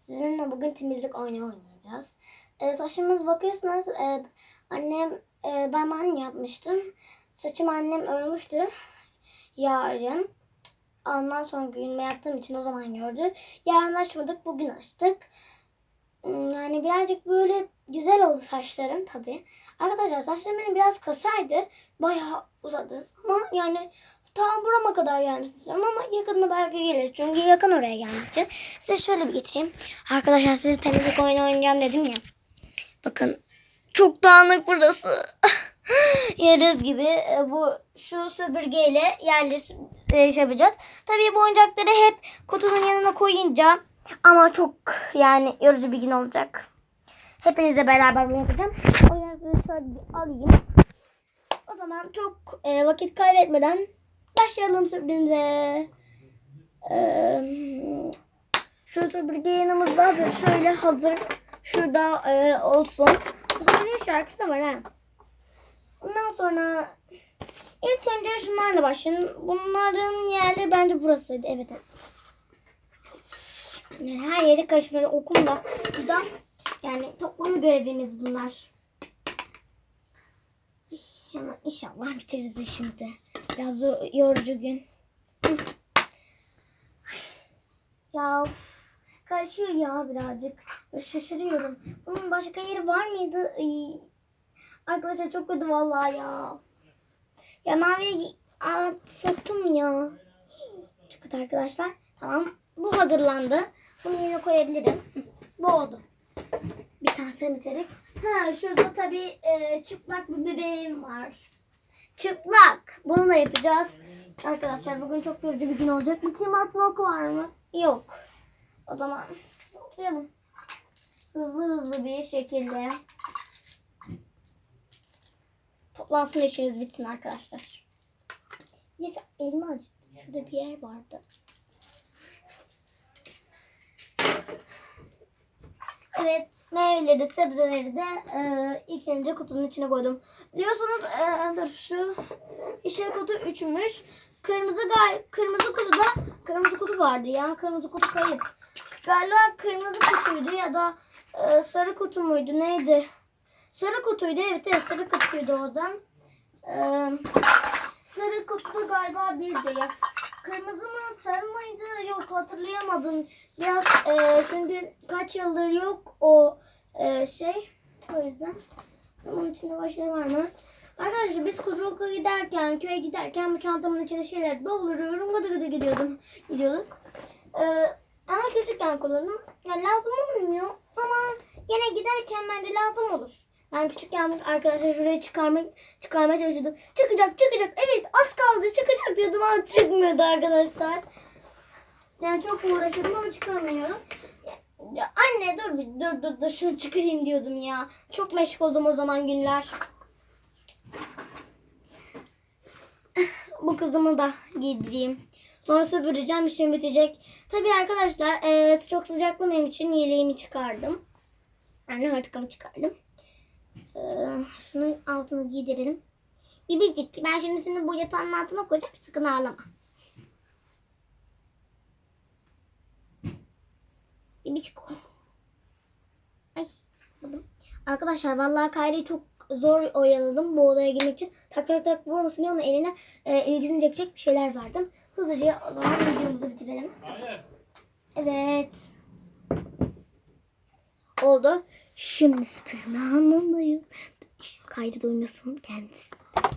Sizinle bugün temizlik oyunu oynayacağız. Ee, saçımız bakıyorsunuz e, annem e, ben banyo yapmıştım. Saçımı annem örmüştü. Yarın. Ondan sonra gülme yaptığım için o zaman gördü. Yarın açmadık bugün açtık. Hmm, Yani birazcık böyle güzel oldu saçlarım tabii. Arkadaşlar saçlarım benim biraz kasaydı. Bayağı uzadı. Ama yani tam burama kadar gelmesini istiyorum ama yakında belki gelir. Çünkü yakın oraya gelmek için. Size şöyle bir getireyim. Arkadaşlar size temizlik oyunu oynayacağım dedim ya. Bakın çok dağınık burası. Yeriz gibi e, bu şu süpürgeyle yerleri e, şey yapacağız. Tabii bu oyuncakları hep kutunun yanına koyunca ama çok yani yorucu bir gün olacak. Hepinizle beraber bunu yapacağım. O yüzden şöyle alayım. O zaman çok e, vakit kaybetmeden başlayalım sürprize. Ee, şu süpürge yanımızda ve şöyle hazır şurada e, olsun. Bu şarkısı da var ha. Ondan sonra ilk önce şunlarla başlayalım. Bunların yerleri bence burasıydı. Evet. evet. Yani her yeri karışmıyor. Okulda. Burada yani toplama görevimiz bunlar. Hemen inşallah bitiririz işimizi. Biraz yorucu gün. Ya of, karışıyor ya birazcık. Şaşırıyorum. Bunun başka yeri var mıydı? Ay. Arkadaşlar çok kötü vallahi ya. Ya maviye soktum ya. Çok kötü arkadaşlar. Tamam. Bu hazırlandı. Bunu yerine koyabilirim. Bu oldu. Bir tane bitirdik. Ha şurada tabii e, çıplak bir bebeğim var. Çıplak. Bunu da yapacağız. Arkadaşlar bugün çok yorucu bir gün olacak. Bakayım atmak var mı? Yok. O zaman toplayalım. Hızlı hızlı bir şekilde. Toplansın işiniz bitsin arkadaşlar. Neyse elma acıttı. Şurada bir yer vardı. Evet meyveleri sebzeleri de e, ilk önce kutunun içine koydum. Biliyorsunuz e, dur şu yeşil kutu üçmüş. Kırmızı gal kırmızı kutuda kırmızı kutu vardı ya. Kırmızı kutu kayıp. Galiba kırmızı kutuydu ya da e, sarı kutu muydu neydi? Sarı kutuydu evet evet sarı kutuydu o da. E, sarı kutu galiba birdi ya. Kırmızı mı sarı mıydı yok hatırlayamadım. Biraz e, çünkü kaç yıldır yok o e, şey. O yüzden. Bunun içinde başka var mı? Arkadaşlar biz Kuzuluk'a giderken, köye giderken bu çantamın içine şeyler dolduruyorum. Gıdı gıdı gidiyordum. Gidiyorduk. Ee, ama küçükken kullandım. Yani lazım olmuyor. Ama yine giderken bence lazım olur. Ben küçükken arkadaşlar şuraya çıkarmak, çıkarmaya çalışıyordum. Çıkacak çıkacak. Evet az kaldı çıkacak diyordum ama çıkmıyordu arkadaşlar. Yani çok uğraşıyordum ama çıkamıyorum. Ya anne dur bir dur dur dur şunu çıkarayım diyordum ya. Çok meşgul oldum o zaman günler. Bu kızımı da giydireyim. Sonra süpüreceğim işim bitecek. Tabii arkadaşlar eee, çok sıcaklı benim için yeleğimi çıkardım. Yani hırkamı çıkardım. Eee şunu altını giydirelim. Bibicik ben şimdi seni bu yatağın altına koyacağım. Sakın ağlama. Bibicik. Ay. buldum. Arkadaşlar vallahi Kayri'yi çok zor oyaladım bu odaya girmek için. Tak tak tak vurmasın diye onun eline e, ilgisini çekecek bir şeyler verdim. Hızlıca o zaman videomuzu bitirelim. Evet. Oldu. Şimdi süpürme anındayız. Kaydı duymasın kendisi.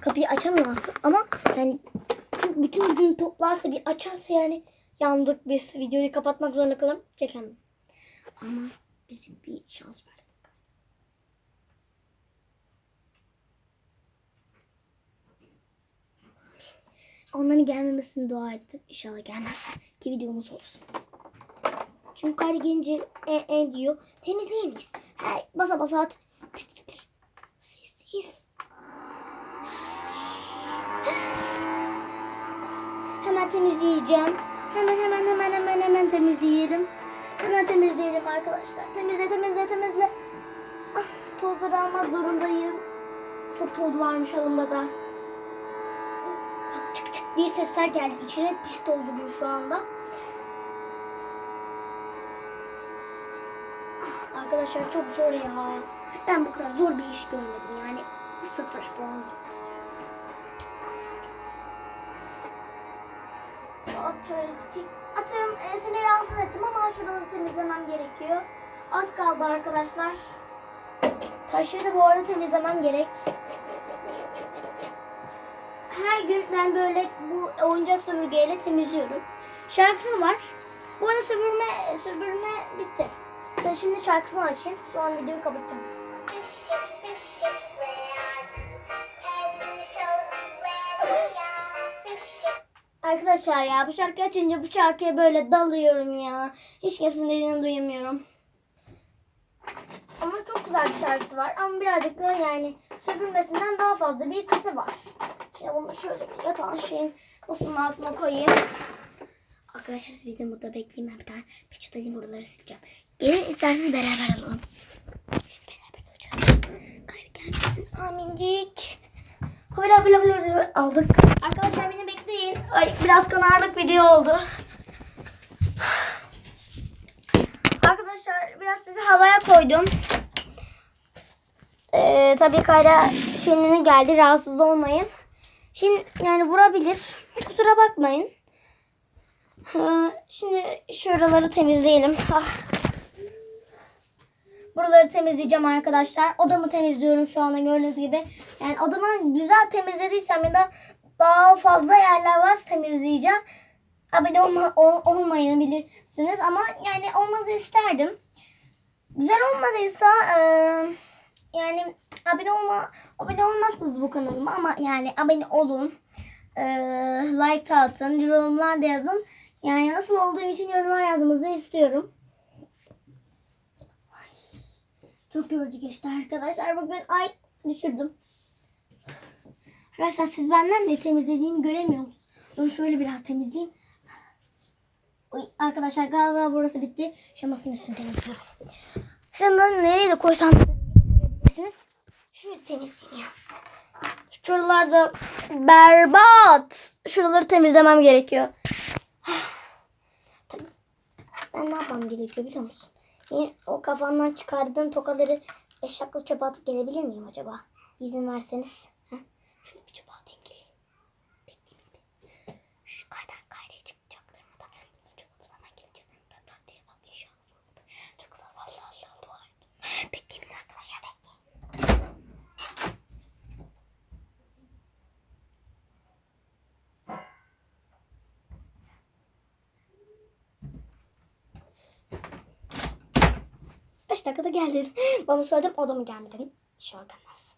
Kapıyı açamıyorsun ama yani bütün gücünü toplarsa bir açarsa yani yandık biz. Videoyu kapatmak zorunda kalalım. Çekemem. Ama bize bir şans versin. Onların gelmemesini dua ettim. İnşallah gelmez. Ki videomuz olsun. Çünkü kar gelince e, e diyor. Temizleyemeyiz. Her basa basa at. Pis, pis, pis. Sessiz. Hemen temizleyeceğim. Hemen hemen hemen hemen hemen temizleyelim. Hemen temizleyelim arkadaşlar. Temizle temizle temizle. Ah, tozları almak zorundayım. Çok toz varmış halımda da. Çık çık diye sesler geldi. İçine pis dolduruyor şu anda. Arkadaşlar çok zor ya. Ben bu kadar zor bir iş görmedim yani. Sıfır puan. At şöyle çek. Atım e, seni rahatsız ettim ama şuraları temizlemem gerekiyor. Az kaldı arkadaşlar. Taşları bu arada temizlemem gerek. Her gün ben böyle bu oyuncak süpürgeyle temizliyorum. Şarkısı var. Bu arada süpürme, süpürme bitti. Ben şimdi şarkısını açayım. Şu videoyu kapatacağım. Arkadaşlar ya bu şarkı açınca bu şarkıya böyle dalıyorum ya. Hiç kimsenin dediğini duyamıyorum. Ama çok güzel bir şarkısı var. Ama birazcık da yani süpürmesinden daha fazla bir sesi var. Şimdi bunu şöyle bir yatağın şeyin masanın altına koyayım. Arkadaşlar siz bizden burada bekleyin. Ben bir tane peçete alayım buraları sileceğim. Gelin isterseniz beraber alalım. Beraber alacağız. Gayrı gelmesin. Amincik. Böyle böyle böyle aldık. Arkadaşlar beni bekleyin. Ay biraz kanarlık video oldu. Arkadaşlar biraz sizi havaya koydum. Ee, tabii Kayra şimdi geldi. Rahatsız olmayın. Şimdi yani vurabilir. Kusura bakmayın. Ha, Şimdi şuraları temizleyelim. Ah. Buraları temizleyeceğim arkadaşlar. Odamı temizliyorum şu anda gördüğünüz gibi. Yani odamı güzel temizlediysem ya da daha fazla yerler varsa temizleyeceğim. Abone olma, ol, olmayabilirsiniz ama yani olmanızı isterdim. Güzel olmadıysa e, yani abone olma abone olmazsınız bu kanalıma ama yani abone olun. E, like atın, yorumlar da yazın. Yani nasıl olduğum için yorumlar yazmanızı istiyorum. Ay, Çok yorucu geçti arkadaşlar. Bugün ay düşürdüm. Arkadaşlar siz benden ne temizlediğimi göremiyorsunuz. Dur şöyle biraz temizleyeyim. Oy, arkadaşlar galiba burası bitti. Şamasının üstünü temizliyorum. Şimdi nereye de koysam görebilirsiniz. Şöyle temizleyeyim ya. Şuralarda berbat. Şuraları temizlemem gerekiyor. Ben ne yapmam gerekiyor biliyor musun? O kafandan çıkardığın tokaları beş dakika çöpe atıp gelebilir miyim acaba? İzin verseniz. Ha? Şunu bir çöpe 5 dakikada geldi. Bana söyledim o da mı gelmedi? Hiç olmaz.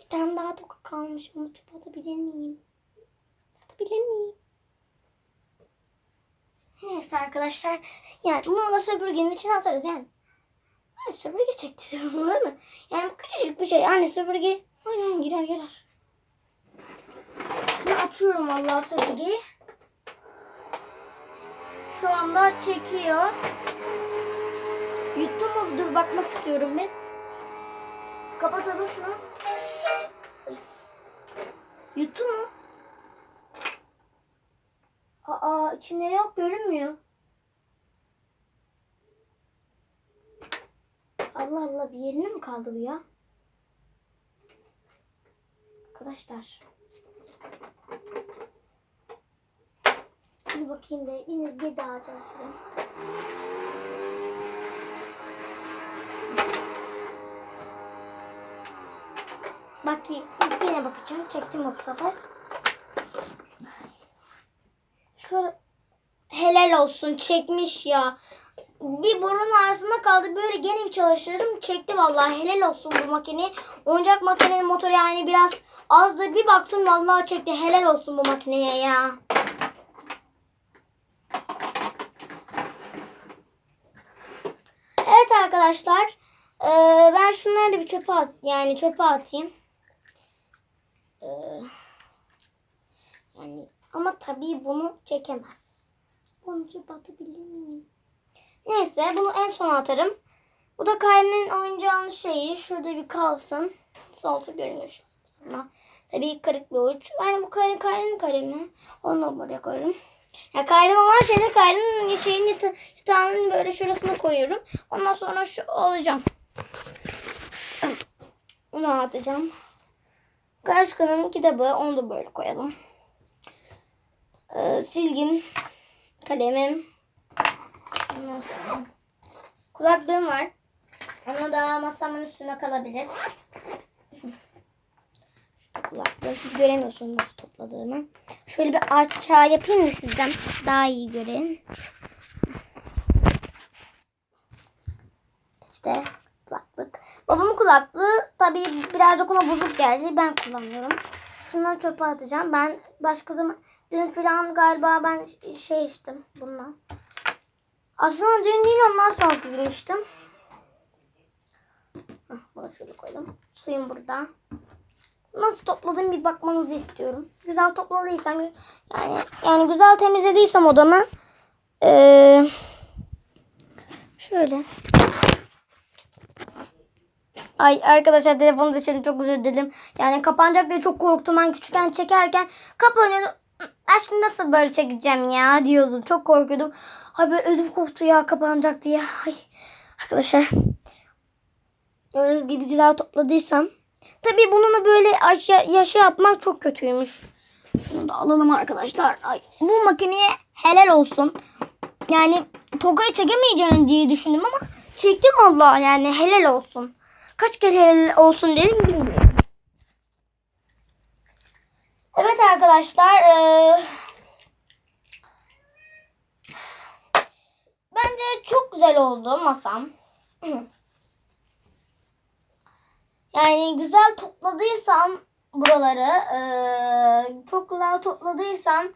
Bir tane daha toka kalmış. Onu çöpe atabilir miyim? Atabilir miyim? Neyse arkadaşlar. Yani bunu da süpürgenin içine atarız yani. Yani süpürge çektiriyorum değil mi? Yani küçücük bir şey. Yani süpürge aynen girer girer. Şimdi açıyorum vallahi süpürgeyi. Şu anda çekiyor. Yuttu mu? Dur bakmak istiyorum ben. Kapatalım şunu. Ay. Yuttu mu? Aa içinde yok görünmüyor. Allah Allah bir yerine mi kaldı bu ya? Arkadaşlar. Bir bakayım da yine bir daha çalışayım. Bakayım. Yine bakacağım. Çektim bu sefer. Şöyle helal olsun çekmiş ya. Bir borun arasında kaldı. Böyle gene bir çalıştırdım. Çekti vallahi. Helal olsun bu makine. Oyuncak makinenin motoru yani biraz azdır. Bir baktım vallahi çekti. Helal olsun bu makineye ya. Evet arkadaşlar. Ee, ben şunları da bir çöpe at yani çöpe atayım. Ee, yani ama tabii bunu çekemez. Bunu çöpe atabilir miyim? Neyse bunu en son atarım. Bu da Kare'nin oyuncağının şeyi. Şurada bir kalsın. Solta görünüyor sana. Tabii kırık bir uç. Yani bu kare Kare'nin kalemi. Onu buraya koyarım. Ya kayrım olan şeyde kayrın şeyin yata, yatağının böyle şurasına koyuyorum. Ondan sonra şu alacağım. Onu atacağım. Karşıkanın kitabı onu da böyle koyalım. Ee, silgim, kalemim. Kulaklığım var. Onu da masamın üstüne kalabilir. Şurada kulaklığı siz göremiyorsunuz topladığımı. Şöyle bir aşağı yapayım da sizden daha iyi görün. Kulaklığı tabii birazcık ona bozuk geldi. Ben kullanıyorum. Şunları çöpe atacağım. Ben başka zaman dün filan galiba ben şey içtim bundan. Aslında dün değil ondan sonraki gün içtim. Hah, Bunu şöyle koydum. Suyum burada. Nasıl topladım bir bakmanızı istiyorum. Güzel topladıysam yani yani güzel temizlediysem odamı ee, şöyle. Ay arkadaşlar telefonu düşürdüm çok özür dilerim. Yani kapanacak diye çok korktum. Ben küçükken çekerken kapanıyordu. Ben nasıl böyle çekeceğim ya diyordum. Çok korkuyordum. Ay böyle ödüm koptu ya kapanacak diye. Ay arkadaşlar. Gördüğünüz gibi güzel topladıysam. Tabii bununla böyle aşağı, yaşı yapmak çok kötüymüş. Şunu da alalım arkadaşlar. Ay, bu makineye helal olsun. Yani tokayı çekemeyeceğini diye düşündüm ama çektim Allah yani helal olsun. Kaç kere olsun derim bilmiyorum. Evet arkadaşlar. eee, bence çok güzel oldu masam. Yani güzel topladıysam buraları eee, çok güzel topladıysam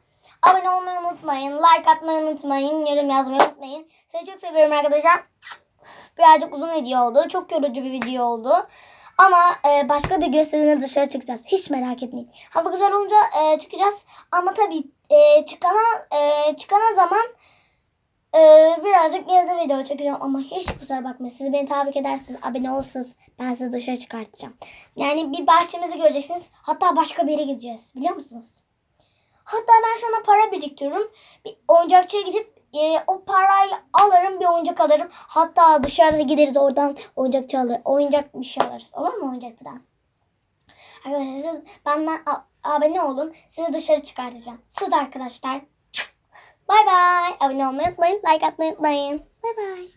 abone olmayı unutmayın. Like atmayı unutmayın. Yorum yazmayı unutmayın. Sizi çok seviyorum arkadaşlar. Birazcık uzun video oldu. Çok yorucu bir video oldu. Ama e, başka bir gösterine dışarı çıkacağız. Hiç merak etmeyin. Hava güzel olunca e, çıkacağız. Ama tabii e, çıkana e, çıkana zaman e, birazcık geride video çekeceğim. Ama hiç kusura bakmayın. Siz beni takip edersiniz. Abone olursanız ben sizi dışarı çıkartacağım. Yani bir bahçemizi göreceksiniz. Hatta başka bir yere gideceğiz. Biliyor musunuz? Hatta ben şu anda para biriktiriyorum. Bir oyuncakçıya gidip e, o parayı alırım bir oyuncak alırım. Hatta dışarıda gideriz oradan oyuncakçı alır. Oyuncak bir şey alırız. Olur mu oyuncakçıdan? Arkadaşlar siz benden abone olun. Sizi dışarı çıkartacağım. Söz arkadaşlar. Bay bay. Abone olmayı unutmayın. Like atmayı unutmayın. Bay bay.